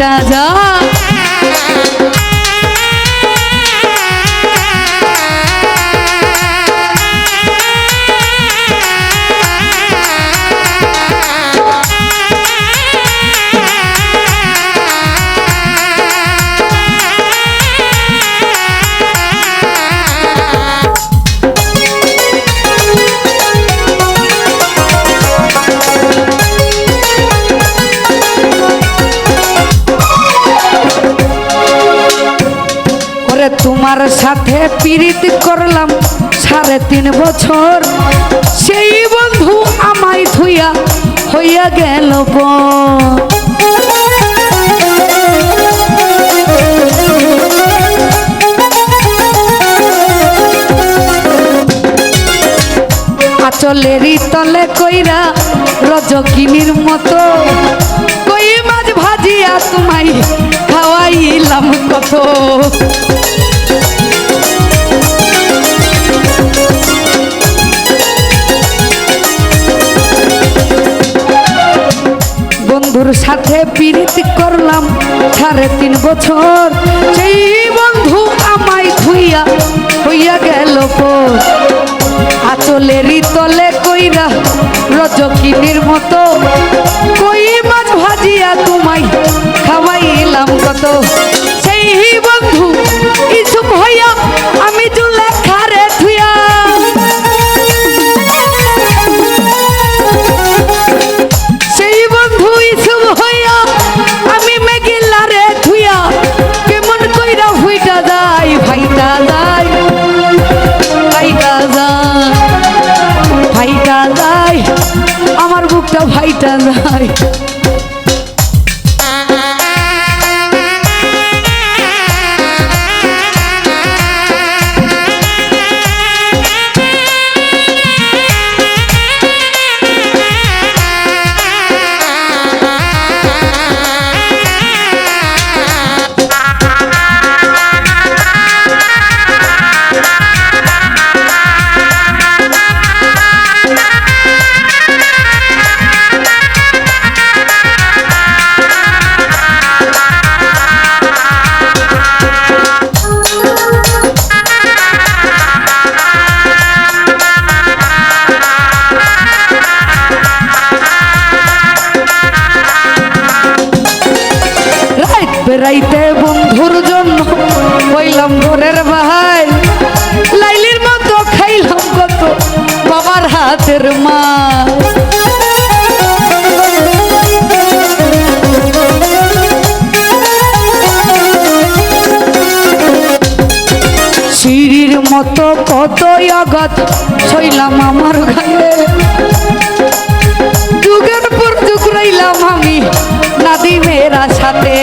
তাজা তোমার সাথে পীড়িত করলাম সাড়ে তিন বছর সেই বন্ধু আমায় থুইয়া হইয়া গেল। আচলেরই তলে কইরা রজকিনীর মতো কই মাছ ভাজিয়া তোমায় খাওয়াইলাম কত বন্ধুর সাথে পীড়িত করলাম সাড়ে তিন বছর। সেই বন্ধু আমায় ধুইয়া হইয়া গেল পর। আচলেরই তলে কইরা রজকিনীর মতো আমার বুকটা ভাইটা যায় রাইত বন্ধুর জন্য হইলাম ঘরের ভাই। লাইলির মতো খাইলাম কত বাবার হাতের মা সিঁড়ির মতো কত আঘাত সইলাম আমার গায়ে যুগের পর যুগ রইলাম সাথে।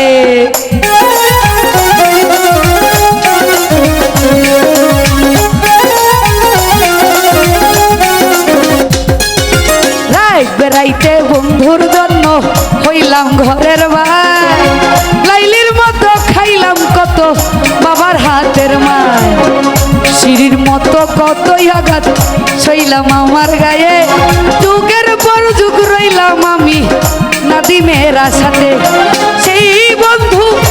বেড়াইতে বন্ধুর জন্য হইলাম ঘরের ভাই লাইলির মতো খাইলাম কত বাবার হাতের মায় সিঁড়ির মতো কতই আঘাত সইলাম আমার গায়ে। যুগের পর যুগ রইলাম আমি নাদিমেরা সাথে বন্ধু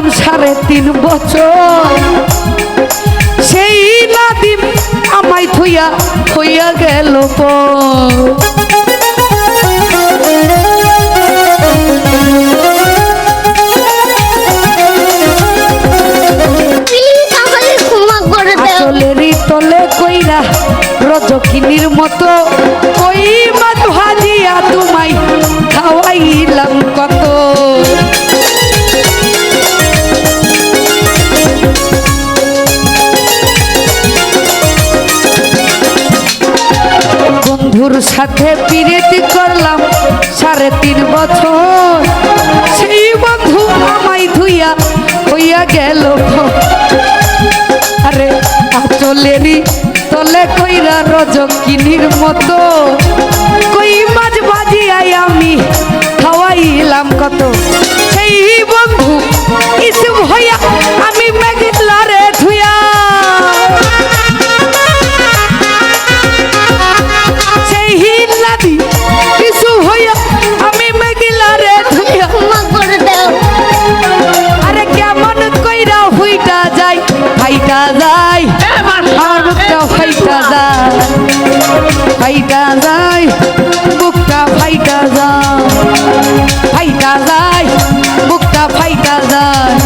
করলাম সাড়ে তিন বছর। সেই নাদিম আমায় থুইয়া হইয়া গেল তলে কইরা রজকিনীর মতো কই মাছ ভাজিয়া তোমায় বন্ধুর সাথে পিরিতি করলাম সাড়ে তিন বছর। সেই বন্ধু আমায় ধুইয়া হইয়া গেল। আরে, আচলেরই তলে কইরা রজকিনীর মতো কই মাছ বাজিয়াই আমি খাওয়াইলাম কত? ফাইটা যায়, বুকটা ফাইটা যায় ফাইটা যায়, বুকটা ফাইটা যায়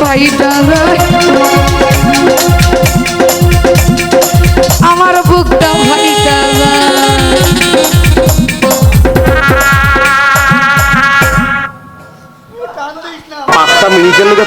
ফাইটা যায়। আমার বুকটা ফাইটা যায়। পাঁচটা মিনিটের লোক